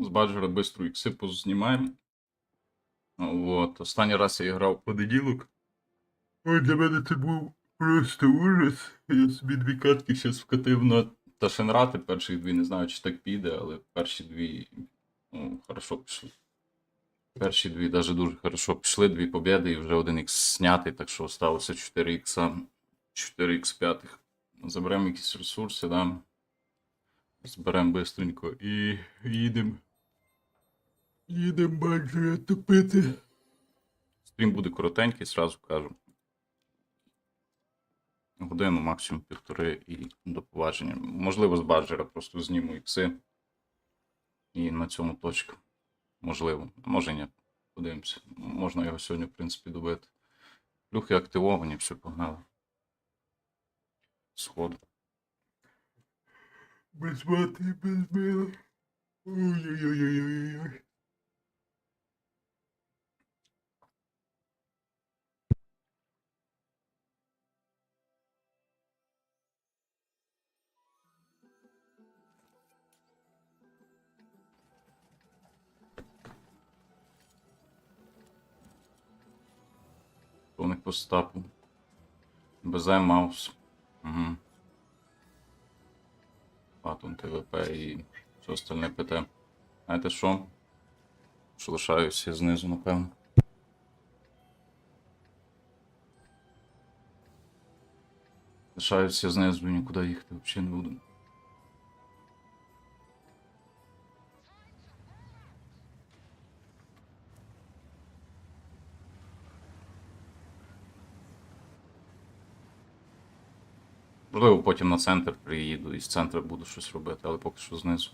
З баджера бистро ікси познімаємо. От. Останній раз я грав понеділок. Ой, для мене це був просто ужас. Я собі дві катки зараз вкатив на Ташенрати. Перші дві не знаю, чи так піде, але перші дві ну, хорошо пішли. Перші дві навіть дуже хорошо пішли, дві побіди і вже один ікс знятий, так що осталося 4 ікса, 4 ікс п'ятих. Заберемо якісь ресурси, да. Зберемо бистренько і їдемо. Їдемо баджера топити. Стрім буде коротенький, зразу кажу. Годину, максимум півтори і до поваження. Можливо, з баджера просто зніму ікси. І на цьому точка. Можливо, а може ні. Подивимося. Можна його сьогодні, в принципі, добити. Плюхи активовані, все погнали. Сходу. Без мати, без мила. Ой-ой-ой-ой-ой. По. БЗ Маус. Угу. Патон ТВП і все остальне ПТ. Знаєте що? Що лишаюся знизу, напевно. Лишаюся знизу, нікуди їхати взагалі не буду. Можливо, потім на центр приїду і з центру буду щось робити, але поки що знизу.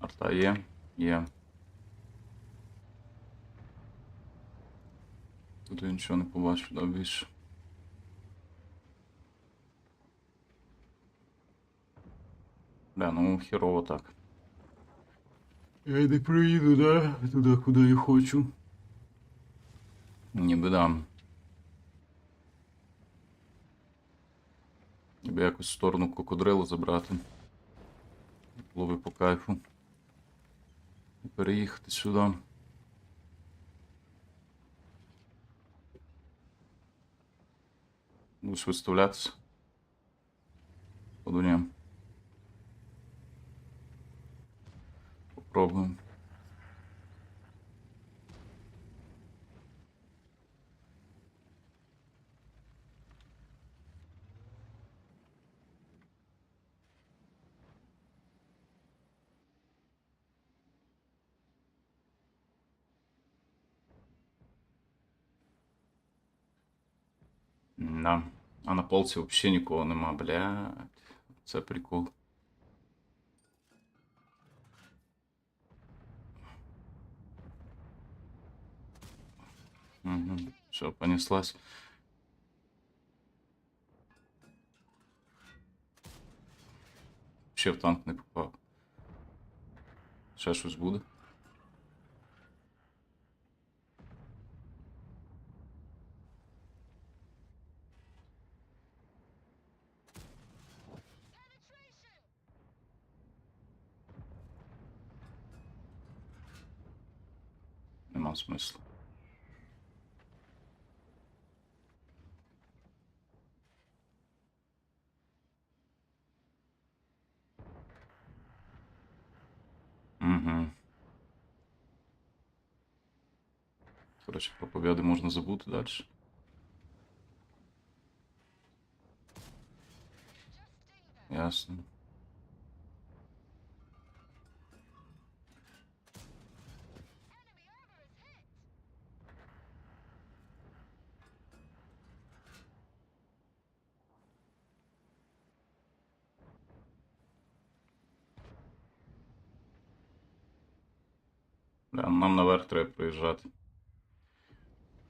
Арта є, є. Тут я нічого не побачив, да, більше. Бля, ну херово так. Я не приїду, да? Туди, куди я хочу. Ніби да. Ніби якось в сторону кокодрилу забрати. Було би по кайфу. І переїхати сюди. Будеш виставлятися. Подумаємо. Попробуємо. Да. А на полці взагалі нікого нема, блядь. Це прикол. Угу. Все, понеслась. Ще в танк не попав. Ще щось буде. Нема смислу. Угу. Коротше, про побіди можна забути далі. Ясно. Да, нам наверх треба приїжджати.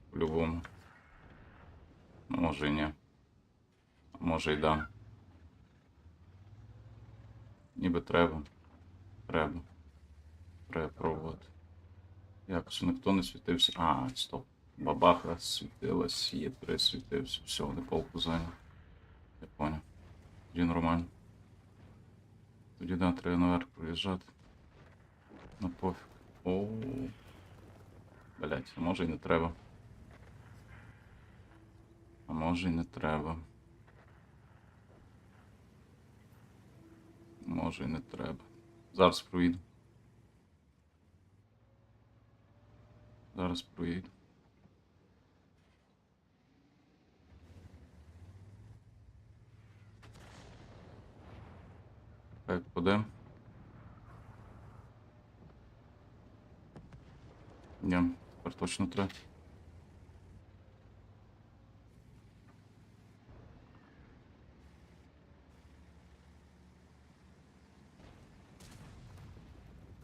По-любому. Ну, може і ні. Може й да. Ніби треба. Треба. Треба пробувати. Якось ніхто не світився. А, стоп. Бабаха світилась, є три світився. Все, вони полку зайняли. Я понял. Тоді нормально. Тоді да, треба наверх проїжджати. Ну пофіг. Оу. Блять, а може і не треба. А може і не треба. Може і не треба. Зараз проїду. Зараз проїду. Так, подем. Ні, тепер точно треба.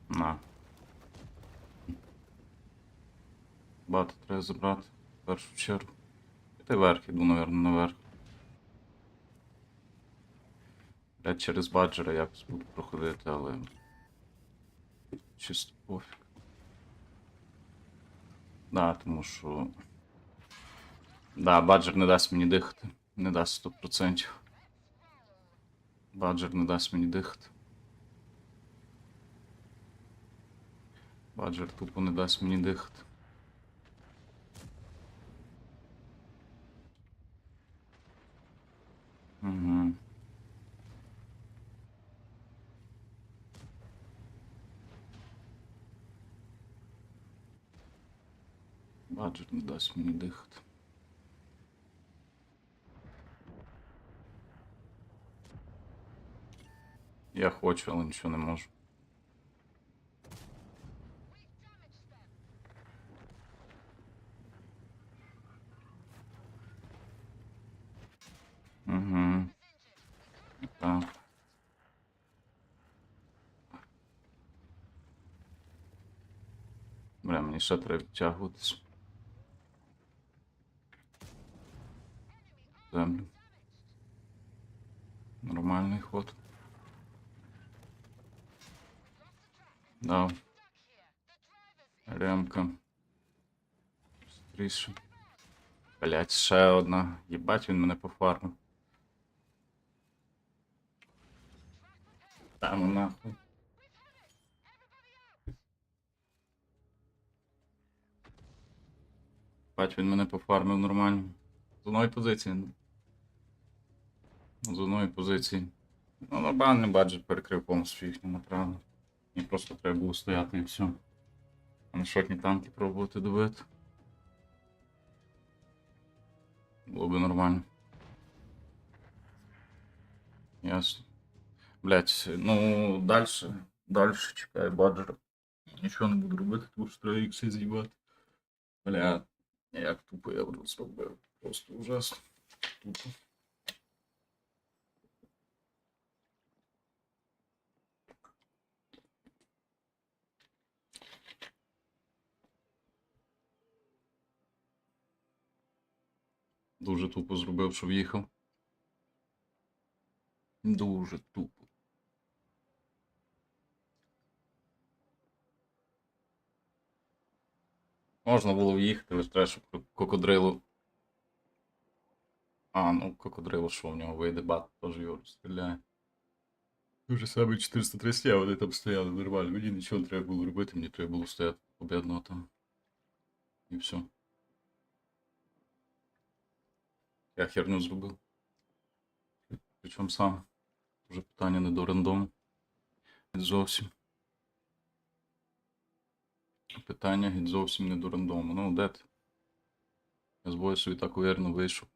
На. Бати треба забрати в першу чергу. Та й верх іду, напевно, наверх. Блять, через баджера якось буду проходити, але. Чисто пофіг. Да, тому що. Да, баджер не дасть мені дихати. Не дасть 100%. Баджер не дасть мені дихати. Баджер тупо не дасть мені дихати. Угу. Баджер не дасть мені дихати. Я хочу, але нічого не можу. Угу. Так. Бля, мені ще треба відтягуватись. Землю. Нормальний ход. Дав. Ремка. Стріше. Блять, ще одна. Єбать, він мене пофармив. Та ну нахуй. Бать, він мене пофармив нормально. З одної позиції. З одної позиції. Ну, нормальний баджет перекрив повністю їхню направо. Мені просто треба було стояти і все. А на шотні танки пробувати добити. Було би нормально. Ясно. Блять, ну дальше. Дальше чекаю баджера. Нічого не буду робити, тому що треба ікси з'їбати. Бля, як тупо я зробив. Просто ужасно. Тупо. Дуже тупо зробив, що в'їхав. Дуже тупо. Можна було в'їхати, лише треба, щоб кокодрилу. А, ну кокодрилу, що в нього вийде, бат теж його розстріляє. Дуже саме 430, а вони там стояли нормально. Мені нічого не треба було робити, мені треба було стояти побідного там. І все. Я херню зробив. Причому сам. Вже питання не до рандому. Зовсім. Питання геть зовсім не до рандому. Ну, де ти? Я з бою собі так уверенно вийшов.